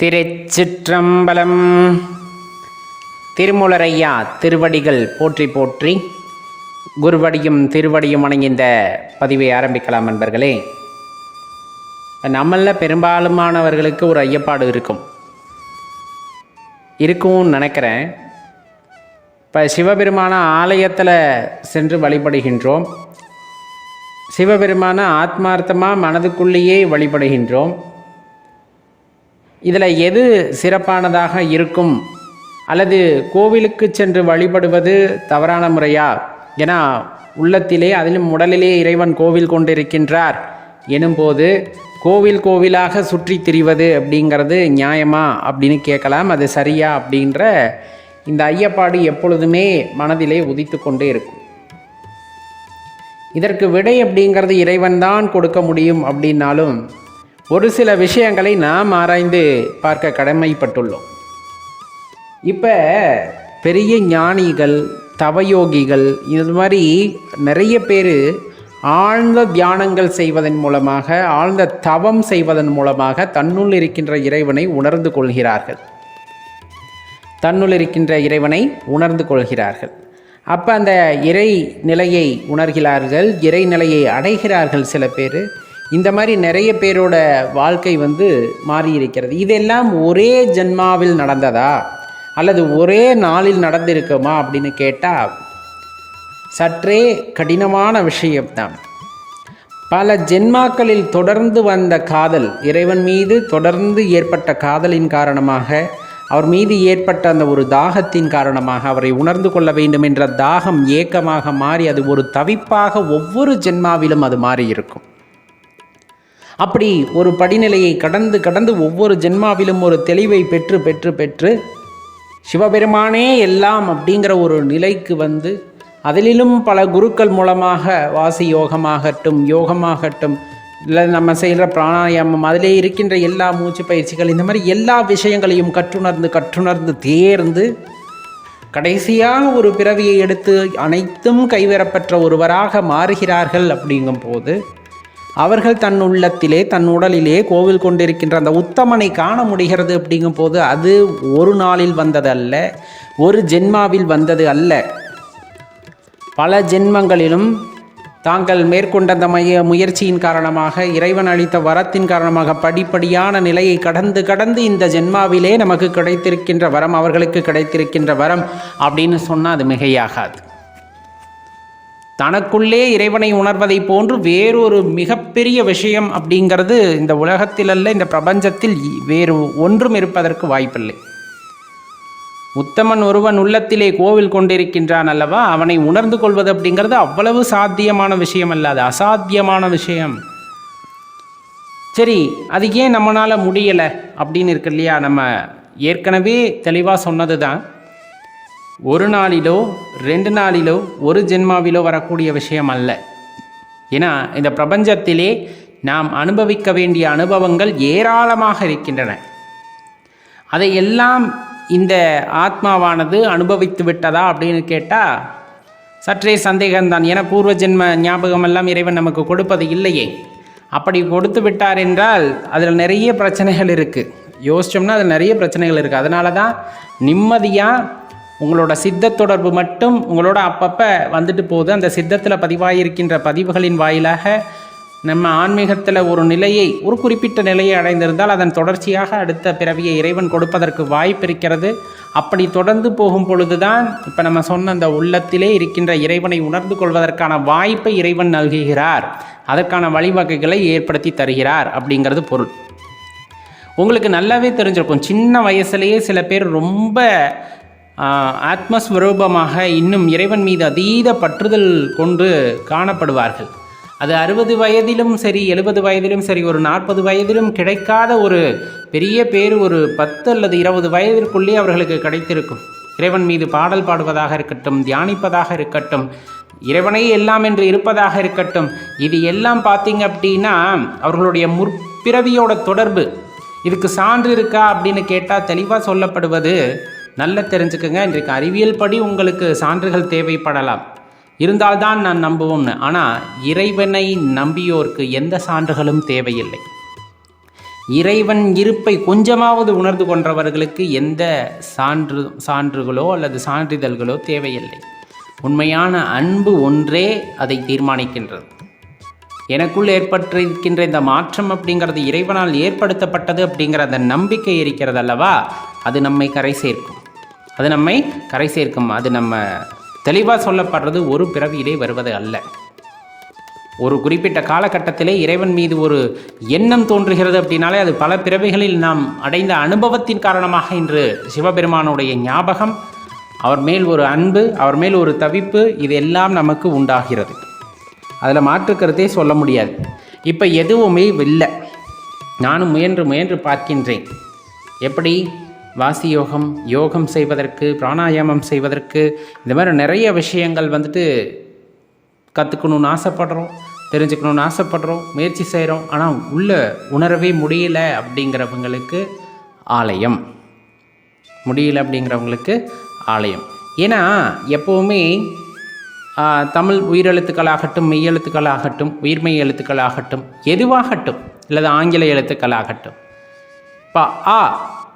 திருச்சிற்றம்பலம். திருமுலரையா திருவடிகள் போற்றி போற்றி குருவடியும் திருவடியும் வணங்கிந்த பதிவை ஆரம்பிக்கலாம் நண்பர்களே. நம்மளில் பெரும்பாலுமானவர்களுக்கு ஒரு ஐயப்பாடு இருக்கும். இருக்கும்னு நினைக்கிறேன். இப்போ சிவபெருமான ஆலயத்தில் சென்று வழிபடுகின்றோம். சிவபெருமான ஆத்மார்த்தமாக மனதுக்குள்ளேயே வழிபடுகின்றோம். இதில் எது சிறப்பானதாக இருக்கும்? அல்லது கோவிலுக்கு சென்று வழிபடுவது தவறான முறையா? ஏன்னா உள்ளத்திலே அதிலும் உடலிலே இறைவன் கோவில் கொண்டிருக்கின்றார். எனும்போது கோவில் கோவிலாக சுற்றி திரிவது அப்படிங்கிறது நியாயமா அப்படின்னு கேட்கலாம். அது சரியா அப்படின்ற இந்த ஐயப்பாடு எப்பொழுதுமே மனதிலே உதித்து கொண்டே இருக்கும். இதற்கு விடை அப்படிங்கிறது இறைவன் தான் கொடுக்க முடியும் அப்படின்னாலும் ஒரு சில விஷயங்களை நாம் ஆராய்ந்து பார்க்க கடமைப்பட்டுள்ளோம். இப்போ பெரிய ஞானிகள் தவயோகிகள் இது மாதிரி நிறைய பேர் ஆழ்ந்த தியானங்கள் செய்வதன் மூலமாக ஆழ்ந்த தவம் செய்வதன் மூலமாக தன்னுள் இருக்கின்ற இறைவனை உணர்ந்து கொள்கிறார்கள். தன்னுள் இருக்கின்ற இறைவனை உணர்ந்து கொள்கிறார்கள். அப்போ அந்த இறை நிலையை உணர்கிறார்கள் இறை நிலையை அடைகிறார்கள் சில பேர். இந்த மாதிரி நிறைய பேரோட வாழ்க்கை வந்து மாறி இருக்கிறது இதெல்லாம் ஒரே ஜென்மாவில் நடந்ததா? அல்லது ஒரே நாளில் நடந்திருக்குமா அப்படின்னு கேட்டால் சற்றே கடினமான விஷயம்தான். பல ஜென்மாக்களில் தொடர்ந்து வந்த காதல் இறைவன் மீது தொடர்ந்து ஏற்பட்ட காதலின் காரணமாக அவர் மீது ஏற்பட்ட அந்த ஒரு தாகத்தின் காரணமாக அவரை உணர்ந்து கொள்ள வேண்டும் என்ற தாகம் ஏக்கமாக மாறி அது ஒரு தவிப்பாக ஒவ்வொரு ஜென்மாவிலும் அது மாறி இருக்கும் அப்படி ஒரு படிநிலையை கடந்து கடந்து ஒவ்வொரு ஜென்மாவிலும் ஒரு தெளிவை பெற்று பெற்று பெற்று சிவபெருமானே எல்லாம் அப்படிங்கிற ஒரு நிலைக்கு வந்து அதிலும் பல குருக்கள் மூலமாக வாசி யோகமாகட்டும் யோகமாகட்டும் இல்லை நம்ம செய்கிற பிராணாயாமம் அதிலே இருக்கின்ற எல்லா மூச்சு பயிற்சிகள் இந்த மாதிரி எல்லா விஷயங்களையும் கற்றுணர்ந்து கற்றுணர்ந்து தேர்ந்து கடைசியாக ஒரு பிறவியை எடுத்து அனைத்தும் கைவரப்பெற்ற ஒருவராக மாறுகிறார்கள் அப்படிங்கும்போது அவர்கள் தன் உள்ளத்திலே தன் உடலிலே கோவில் கொண்டிருக்கின்ற அந்த உத்தமனை காண முடிகிறது அப்படிங்கும்போது அது ஒரு நாளில் வந்தது அல்ல ஒரு ஜென்மாவில் வந்தது அல்ல. பல ஜென்மங்களிலும் தாங்கள் மேற்கொண்ட அந்த மைய முயற்சியின் காரணமாக இறைவன் அளித்த வரத்தின் காரணமாக படிப்படியான நிலையை கடந்து கடந்து இந்த ஜென்மாவிலே நமக்கு கிடைத்திருக்கின்ற வரம் அவர்களுக்கு கிடைத்திருக்கின்ற வரம் அப்படின்னு சொன்னால் அது மிகையாகாது. தனக்குள்ளே இறைவனை உணர்வதை போன்று வேறொரு மிகப்பெரிய விஷயம் அப்படிங்கிறது இந்த உலகத்தில் அல்ல இந்த பிரபஞ்சத்தில் வேறு ஒன்றும் இருப்பதற்கு வாய்ப்பில்லை. உத்தமன் ஒருவன் உள்ளத்திலே கோவில் கொண்டிருக்கின்றான் அல்லவா அவனை உணர்ந்து கொள்வது அப்படிங்கிறது அவ்வளவு சாத்தியமான விஷயம் அல்ல அது அசாத்தியமான விஷயம். சரி அது ஏன் நம்மளால் முடியலை அப்படின்னு இருக்கு இல்லையா நம்ம ஏற்கனவே தெளிவாக சொன்னது தான் ஒரு நாளிலோ ரெண்டு நாளிலோ ஒரு ஜென்மாவிலோ வரக்கூடிய விஷயம் அல்ல ஏன்னா இந்த பிரபஞ்சத்திலே நாம் அனுபவிக்க வேண்டிய அனுபவங்கள் ஏராளமாக இருக்கின்றன. அதை எல்லாம் இந்த ஆத்மாவானது அனுபவித்து விட்டதா அப்படின்னு கேட்டால் சற்றே சந்தேகம்தான். என பூர்வ ஜென்ம ஞாபகம் எல்லாம் இறைவன் நமக்கு கொடுப்பது இல்லையே. அப்படி கொடுத்து விட்டார் என்றால் அதில் நிறைய பிரச்சனைகள் இருக்குது யோசிச்சோம்னா அதில் நிறைய பிரச்சனைகள் இருக்குது அதனால தான் நிம்மதியாக உங்களோட சித்த தொடர்பு மட்டும் உங்களோட அப்பப்போ வந்துட்டு போகுது. அந்த சித்தத்தில் பதிவாகியிருக்கின்ற பதிவுகளின் வாயிலாக நம்ம ஆன்மீகத்தில் ஒரு நிலையை ஒரு குறிப்பிட்ட நிலையை அடைந்திருந்தால் அதன் தொடர்ச்சியாக அடுத்த பிறவியை இறைவன் கொடுப்பதற்கு வாய்ப்பு இருக்கிறது. அப்படி தொடர்ந்து போகும் பொழுதுதான் இப்போ நம்ம சொன்ன அந்த உள்ளத்திலே இருக்கின்ற இறைவனை உணர்ந்து கொள்வதற்கான வாய்ப்பை இறைவன் நல்குகிறார். அதற்கான வழிவகைகளை ஏற்படுத்தி தருகிறார் அப்படிங்கிறது பொருள். உங்களுக்கு நல்லாவே தெரிஞ்சிருக்கும். சின்ன வயசுலேயே சில பேர் ரொம்ப ஆத்மஸ்வரூபமாக இன்னும் இறைவன் மீது அதீத பற்றுதல் கொண்டு காணப்படுவார்கள். அது அறுபது வயதிலும் சரி எழுபது வயதிலும் சரி ஒரு நாற்பது வயதிலும் கிடைக்காத ஒரு பெரிய பேர் ஒரு பத்து அல்லது இருபது வயதிற்குள்ளே அவர்களுக்கு கிடைத்திருக்கும். இறைவன் மீது பாடல் பாடுவதாக இருக்கட்டும் தியானிப்பதாக இருக்கட்டும் இறைவனை எல்லாம் என்று இருப்பதாக இருக்கட்டும் இது எல்லாம் பார்த்தீங்க அப்படின்னா அவர்களுடைய முற்பிறவியோட தொடர்பு. இதுக்கு சான்று இருக்கா அப்படின்னு கேட்டால் தெளிவாக சொல்லப்படுவது நல்ல தெரிஞ்சுக்கங்க. இன்றைக்கு அறிவியல் படி உங்களுக்கு சான்றுகள் தேவைப்படலாம். இருந்தால்தான் நான் நம்புவோம்னு. ஆனால் இறைவனை நம்பியோருக்கு எந்த சான்றுகளும் தேவையில்லை. இறைவன் இருப்பை கொஞ்சமாவது உணர்ந்து கொண்டவர்களுக்கு எந்த சான்று சான்றுகளோ அல்லது சான்றிதழ்களோ தேவையில்லை. உண்மையான அன்பு ஒன்றே அதை தீர்மானிக்கின்றது. எனக்குள் ஏற்பட்டிருக்கின்ற இந்த மாற்றம் அப்படிங்கிறது இறைவனால் ஏற்படுத்தப்பட்டது அப்படிங்கிற அந்த நம்பிக்கை இருக்கிறது அல்லவா அது நம்மை கரை சேர்க்கும். அது நம்மை கரை சேர்க்கும். அது நம்ம தெளிவாக சொல்லப்படுறது ஒரு பிறவியிலே வருவது அல்ல. ஒரு குறிப்பிட்ட காலகட்டத்திலே இறைவன் மீது ஒரு எண்ணம் தோன்றுகிறது அப்படின்னாலே அது பல பிறவிகளில் நாம் அடைந்த அனுபவத்தின் காரணமாக இன்று சிவபெருமானுடைய ஞாபகம் அவர் மேல் ஒரு அன்பு அவர் மேல் ஒரு தவிப்பு இது எல்லாம் நமக்கு உண்டாகிறது. அதில் மாற்றுக்கிறதே சொல்ல முடியாது. இப்போ எதுவுமே இல்லை. நானும் முயன்று முயன்று பார்க்கின்றேன். எப்படி? வாசி யோகம் யோகம் செய்வதற்கு பிராணாயாமம் செய்வதற்கு இந்த மாதிரி நிறைய விஷயங்கள் வந்துட்டு கற்றுக்கணுன்னு ஆசைப்படுறோம் தெரிஞ்சுக்கணுன்னு ஆசைப்படுறோம் முயற்சி செய்கிறோம் ஆனால் உள்ளே உணரவே முடியல அப்படிங்கிறவங்களுக்கு ஆலயம். முடியல அப்படிங்கிறவங்களுக்கு ஆலயம். ஏன்னா எப்போவுமே தமிழ் உயிரெழுத்துக்களாகட்டும் மெய்யெழுத்துக்களாகட்டும் உயிர்மெய் எழுத்துக்களாகட்டும் எதுவாகட்டும் அல்லது ஆங்கில எழுத்துக்களாகட்டும். இப்போ ஆ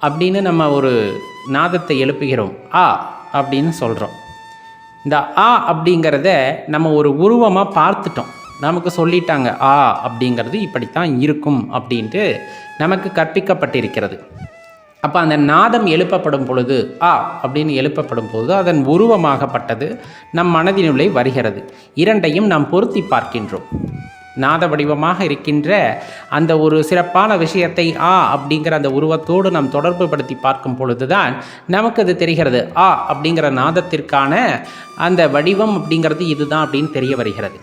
அப்படின்னு நம்ம ஒரு நாதத்தை எழுப்புகிறோம். ஆ அப்படின்னு சொல்கிறோம் இந்த ஆ அப்படிங்கிறத நம்ம ஒரு உருவமாக பார்த்துட்டோம். நமக்கு சொல்லிட்டாங்க ஆ அப்படிங்கிறது இப்படித்தான் இருக்கும் அப்படின்ட்டு நமக்கு கற்பிக்கப்பட்டிருக்கிறது. அப்போ அந்த நாதம் எழுப்பப்படும் பொழுது ஆ அப்படின்னு எழுப்பப்படும் பொழுது அதன் உருவமாகப்பட்டது நம் மனதினுள்ளே வருகிறது. இரண்டையும் நாம் பொருத்தி பார்க்கின்றோம். நாத வடிவமாக இருக்கின்ற அந்த ஒரு சிறப்பான விஷயத்தை ஆ அப்படிங்கிற அந்த உருவத்தோடு நாம் தொடர்பு படுத்தி பார்க்கும் பொழுதுதான் நமக்கு அது தெரிகிறது. ஆ அப்படிங்கிற நாதத்திற்கான அந்த வடிவம் அப்படிங்கிறது இதுதான் அப்படின்னு தெரிய வருகிறது.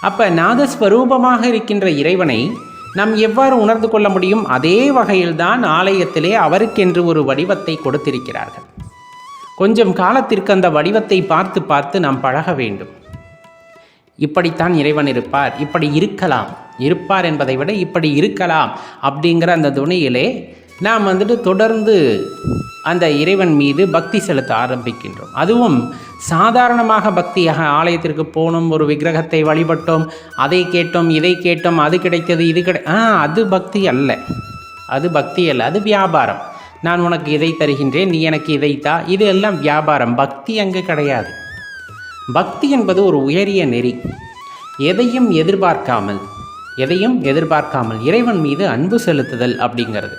அப்போ நாதஸ்வரூபமாக இருக்கின்ற இறைவனை நாம் எவ்வாறு உணர்ந்து கொள்ள முடியும்? அதே வகையில்தான் ஆலயத்திலே அவருக்கென்று ஒரு வடிவத்தை கொடுத்திருக்கிறார்கள். கொஞ்சம் காலத்திற்கு அந்த வடிவத்தை பார்த்து பார்த்து நாம் பழக வேண்டும். இப்படித்தான் இறைவன் இருப்பார். இப்படி இருக்கலாம். இருப்பார் என்பதை விட இப்படி இருக்கலாம் அப்படிங்கிற அந்த துணையிலே நாம் வந்துட்டு தொடர்ந்து அந்த இறைவன் மீது பக்தி செலுத்த ஆரம்பிக்கின்றோம். அதுவும் சாதாரணமாக பக்தியாக ஆலயத்திற்கு போனோம் ஒரு விக்கிரகத்தை வழிபட்டோம் அதை கேட்டோம் இதை கேட்டோம் அது கிடைத்தது இது கிடை ஆ அது பக்தி அல்ல. அது பக்தி அல்ல அது வியாபாரம். நான் உனக்கு இதை தருகின்றேன் நீ எனக்கு இதை இது எல்லாம் வியாபாரம். பக்தி அங்கே கிடையாது. பக்தி என்பது ஒரு உயரிய நெறி. எதையும் எதிர்பார்க்காமல் எதையும் எதிர்பார்க்காமல் இறைவன் மீது அன்பு செலுத்துதல் அப்படிங்கிறது.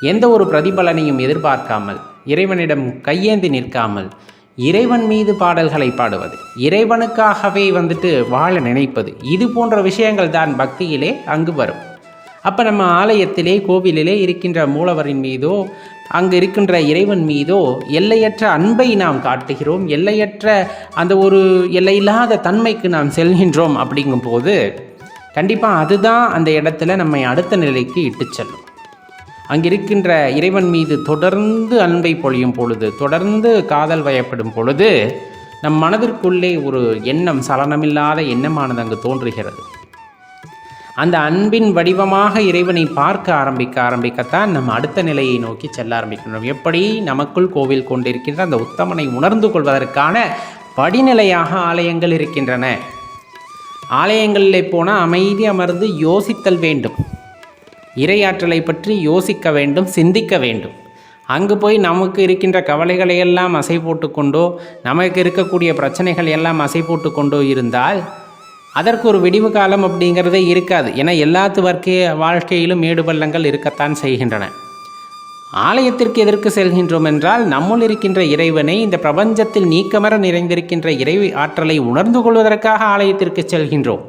எந்த ஒரு பிரதிபலனையும் எதிர்பார்க்காமல் இறைவனிடம் கையேந்தி நிற்காமல் இறைவன் மீது பாடல்களை பாடுவது இறைவனுக்காகவே வந்துட்டு வாழ நினைப்பது இது போன்ற விஷயங்கள் தான் பக்தியிலே அங்கு வரும். அப்போ நம்ம ஆலயத்திலே கோவிலிலே இருக்கின்ற மூலவரின் மீதோ அங்கு இருக்கின்ற இறைவன் மீதோ எல்லையற்ற அன்பை நாம் காட்டுகிறோம். எல்லையற்ற அந்த ஒரு எல்லையில்லாத தன்மைக்கு நாம் செல்கின்றோம் அப்படிங்கும்போது கண்டிப்பாக அதுதான் அந்த இடத்துல நம்மை அடுத்த நிலைக்கு இட்டு செல்லும். அங்கிருக்கின்ற இறைவன் மீது தொடர்ந்து அன்பை பொழியும் பொழுது தொடர்ந்து காதல் வயப்படும் பொழுது நம் மனதிற்குள்ளே ஒரு எண்ணம் சலனமில்லாத எண்ணமானது அங்கு தோன்றுகிறது. அந்த அன்பின் வடிவமாக இறைவனை பார்க்க ஆரம்பிக்க ஆரம்பிக்கத்தான் நம்ம அடுத்த நிலையை நோக்கி செல்ல ஆரம்பிக்கின்றோம். எப்படி? நமக்குள் கோவில் கொண்டிருக்கின்ற அந்த உத்தமனை உணர்ந்து கொள்வதற்கான படிநிலையாக ஆலயங்கள் இருக்கின்றன. ஆலயங்களில் போனால் அமைதி அமர்ந்து யோசித்தல் வேண்டும். இறையாற்றலை பற்றி யோசிக்க வேண்டும் சிந்திக்க வேண்டும். அங்கு போய் நமக்கு இருக்கின்ற கவலைகளை எல்லாம் அசை போட்டுக்கொண்டோ நமக்கு இருக்கக்கூடிய பிரச்சனைகள் எல்லாம் அசை போட்டுக்கொண்டோ இருந்தால் அதற்கு ஒரு விடிவு காலம் அப்படிங்கிறதே இருக்காது. ஏன்னா எல்லாத்து வர்க்கைய வாழ்க்கையிலும் மேடு பள்ளங்கள் இருக்கத்தான் செய்கின்றன. ஆலயத்திற்கு எதற்கு செல்கின்றோம் என்றால் நம்முள் இருக்கின்ற இறைவனை இந்த பிரபஞ்சத்தில் நீக்கமர நிறைந்திருக்கின்ற இறை ஆற்றலை உணர்ந்து கொள்வதற்காக ஆலயத்திற்கு செல்கின்றோம்.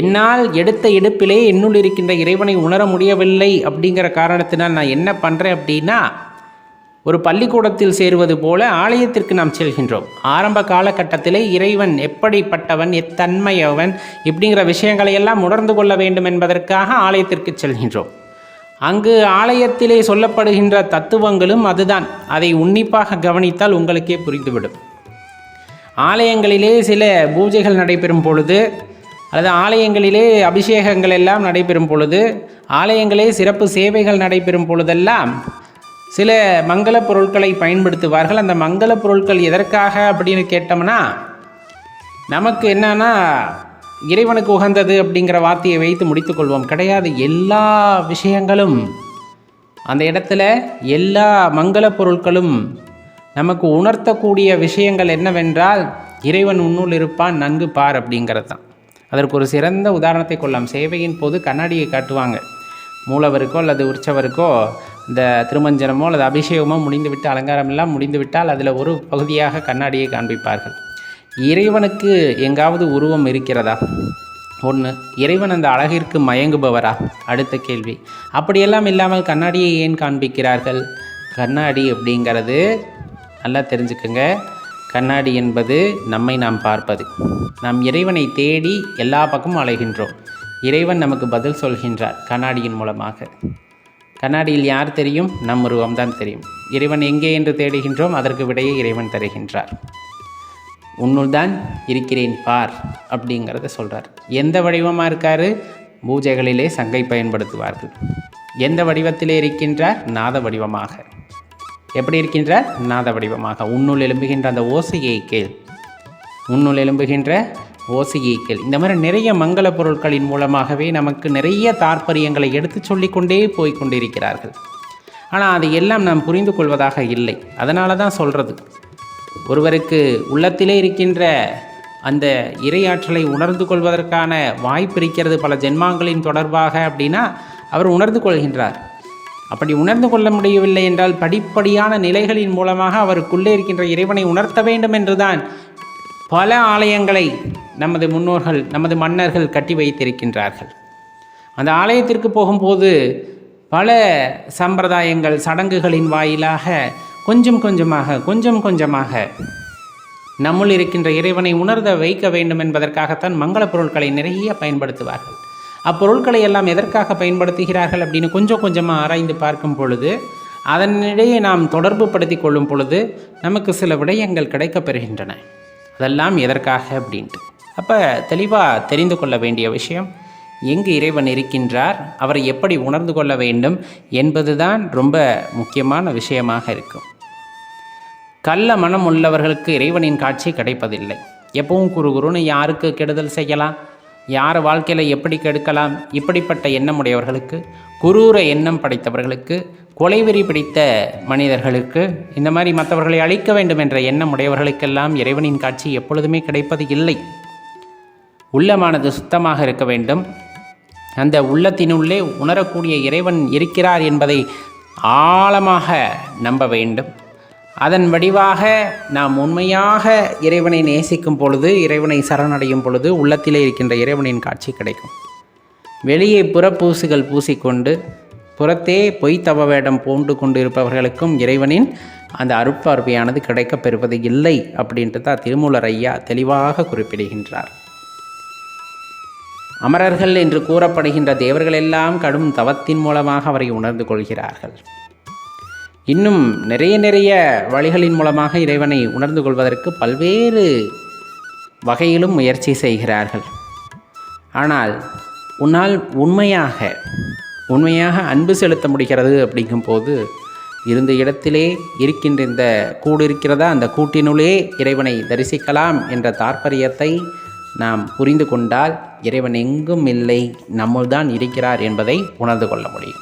என்னால் எடுத்த எடுப்பிலே என்னுள் இருக்கின்ற இறைவனை உணர முடியவில்லை அப்படிங்கிற காரணத்தினால் நான் என்ன பண்ணுறேன் அப்படின்னா ஒரு பள்ளிக்கூடத்தில் சேருவது போல ஆலயத்திற்கு நாம் செல்கின்றோம். ஆரம்ப காலகட்டத்திலே இறைவன் எப்படிப்பட்டவன் எத்தன்மையவன் இப்படிங்கிற விஷயங்களை எல்லாம் உணர்ந்து கொள்ள வேண்டும் என்பதற்காக ஆலயத்திற்கு செல்கின்றோம். அங்கு ஆலயத்திலே சொல்லப்படுகின்ற தத்துவங்களும் அதுதான். அதை உன்னிப்பாக கவனித்தால் உங்களுக்கே புரிந்துவிடும். ஆலயங்களிலே சில பூஜைகள் நடைபெறும் பொழுது அல்லது ஆலயங்களிலே அபிஷேகங்கள் எல்லாம் நடைபெறும் பொழுது ஆலயங்களே சிறப்பு சேவைகள் நடைபெறும் பொழுதெல்லாம் சில மங்கள பொருட்களை பயன்படுத்துவார்கள். அந்த மங்கள பொருட்கள் எதற்காக அப்படின்னு கேட்டோம்னா நமக்கு என்னன்னா இறைவனுக்கு உகந்தது அப்படிங்கிற வார்த்தையை வைத்து முடித்துக்கொள்வோம் கிடையாது எல்லா விஷயங்களும் அந்த இடத்துல எல்லா மங்கள பொருட்களும் நமக்கு உணர்த்தக்கூடிய விஷயங்கள் என்னவென்றால் இறைவன் உன்னுள் இருப்பான் நன்கு பார் அப்படிங்கிறது தான். அதற்கு ஒரு சிறந்த உதாரணத்தை கொள்ளலாம். சேவையின் போது கண்ணாடியை காட்டுவாங்க. மூலவருக்கோ அல்லது உற்சவருக்கோ இந்த திருமஞ்சனமோ அல்லது அபிஷேகமோ முடிந்துவிட்டு அலங்காரம் எல்லாம் முடிந்துவிட்டால் அதில் ஒரு பகுதியாக கண்ணாடியை காண்பிப்பார்கள். இறைவனுக்கு எங்காவது உருவம் இருக்கிறதா? ஒன்று இறைவன் அந்த அழகிற்கு மயங்குபவரா? அடுத்த கேள்வி அப்படியெல்லாம் இல்லாமல் கண்ணாடியை ஏன் காண்பிக்கிறார்கள்? கண்ணாடி அப்படிங்கிறது நல்லா தெரிஞ்சுக்கோங்க. கண்ணாடி என்பது நம்மை நாம் பார்ப்பது. நாம் இறைவனை தேடி எல்லா பக்கமும் அலைகின்றோம். இறைவன் நமக்கு பதில் சொல்கின்றார் கண்ணாடியின் மூலமாக. கண்ணாடியில் யார் தெரியும்? நம் உருவம்தான் தெரியும். இறைவன் எங்கே என்று தேடுகின்றோம் அதற்கு விடையே இறைவன் தருகின்றார். உன்னுள் தான் இருக்கிறேன் பார் அப்படிங்கிறத சொல்கிறார் எந்த வடிவமாக இருக்கார்? பூஜைகளிலே சங்கை பயன்படுத்துவார்கள். எந்த வடிவத்திலே இருக்கின்றார்? நாத வடிவமாக. எப்படி இருக்கின்றார்? நாத வடிவமாக. உன்னுள் எழும்புகின்ற அந்த ஓசையை கேள். உன்னுள் எழும்புகின்ற ஓசையை இந்த மாதிரி நிறைய மங்கள பொருட்களின் மூலமாகவே நமக்கு நிறைய தாற்பயங்களை எடுத்து சொல்லிக்கொண்டே போய் கொண்டிருக்கிறார்கள். ஆனால் அதை எல்லாம் நாம் புரிந்து கொள்வதாக இல்லை. அதனால தான் சொல்கிறது ஒருவருக்கு உள்ளத்திலே இருக்கின்ற அந்த இறையாற்றலை உணர்ந்து கொள்வதற்கான வாய்ப்பு இருக்கிறது பல ஜென்மாங்களின் தொடர்பாக அப்படின்னா அவர் உணர்ந்து கொள்கின்றார். அப்படி உணர்ந்து கொள்ள முடியவில்லை என்றால் படிப்படியான நிலைகளின் மூலமாக அவருக்குள்ளே இருக்கின்ற இறைவனை உணர்த்த வேண்டும் என்றுதான் பல ஆலயங்களை நமது முன்னோர்கள் நமது மன்னர்கள் கட்டி வைத்திருக்கின்றார்கள். அந்த ஆலயத்திற்கு போகும்போது பல சம்பிரதாயங்கள் சடங்குகளின் வாயிலாக கொஞ்சம் கொஞ்சமாக கொஞ்சம் கொஞ்சமாக நம்முள் இருக்கின்ற இறைவனை உணர்த வைக்க வேண்டும் என்பதற்காகத்தான் மங்கள பொருட்களை நிறைய பயன்படுத்துவார்கள். அப்பொருட்களை எல்லாம் எதற்காக பயன்படுத்துகிறார்கள் அப்படின்னு கொஞ்சம் கொஞ்சமாக ஆராய்ந்து பார்க்கும் பொழுது அதனிடையே நாம் தொடர்பு படுத்தி கொள்ளும் பொழுது நமக்கு சில விடயங்கள் கிடைக்கப்பெறுகின்றன அதெல்லாம் எதற்காக அப்படின்ட்டு. அப்போ தெளிவாக தெரிந்து கொள்ள வேண்டிய விஷயம் எங்கு இறைவன் இருக்கின்றார் அவரை எப்படி உணர்ந்து கொள்ள வேண்டும் என்பதுதான் ரொம்ப முக்கியமான விஷயமாக இருக்கும். கள்ள மனம் உள்ளவர்களுக்கு இறைவனின் காட்சி கிடைப்பதில்லை. எப்பவும் குரு குருன்னு யாருக்கு கெடுதல் செய்யலாம்? யார் வாழ்க்கையில் எப்படி கெடுக்கலாம்? இப்படிப்பட்ட எண்ணம் உடையவர்களுக்கு குரூர எண்ணம் படைத்தவர்களுக்கு கொலைவெறி பிடித்த மனிதர்களுக்கு இந்த மாதிரி மற்றவர்களை அழிக்க வேண்டும் என்ற எண்ணம் உடையவர்களுக்கெல்லாம் இறைவனின் காட்சி எப்பொழுதுமே கிடைப்பது இல்லை. உள்ளமானது சுத்தமாக இருக்க வேண்டும். அந்த உள்ளத்தினுள்ளே உணரக்கூடிய இறைவன் இருக்கிறார் என்பதை ஆழமாக நம்ப வேண்டும். அதன் வடிவாக நாம் உண்மையாக இறைவனை நேசிக்கும் பொழுது இறைவனை சரணடையும் பொழுது உள்ளத்திலே இருக்கின்ற இறைவனின் காட்சி கிடைக்கும். வெளியே புறப்பூசுகள் பூசிக்கொண்டு புறத்தே பொய்த்தவ வேடம் பூண்டு கொண்டு இருப்பவர்களுக்கும் இறைவனின் அந்த அருட்பார்வையானது கிடைக்கப் பெறுவது இல்லை அப்படின்ட்டு திருமூலர் ஐயா தெளிவாக குறிப்பிடுகின்றார். அமரர்கள் என்று கூறப்படுகின்ற தேவர்களெல்லாம் கடும் தவத்தின் மூலமாக அவரை உணர்ந்து கொள்கிறார்கள். இன்னும் நிறைய நிறைய வழிகளின் மூலமாக இறைவனை உணர்ந்து கொள்வதற்கு பல்வேறு வகையிலும் முயற்சி செய்கிறார்கள். ஆனால் உன்னால் உண்மையாக உண்மையாக அன்பு செலுத்த முடிகிறது அப்படிங்கும்போது இருந்த இடத்திலே இருக்கின்ற இந்த கூடு இருக்கிறதா? அந்த கூட்டினுள்ளே இறைவனை தரிசிக்கலாம் என்ற தாற்பயத்தை நாம் புரிந்து கொண்டால் இறைவன் எங்கும் இல்லை நம்முள் தான் இருக்கிறார் என்பதை உணர்ந்து கொள்ள முடியும்.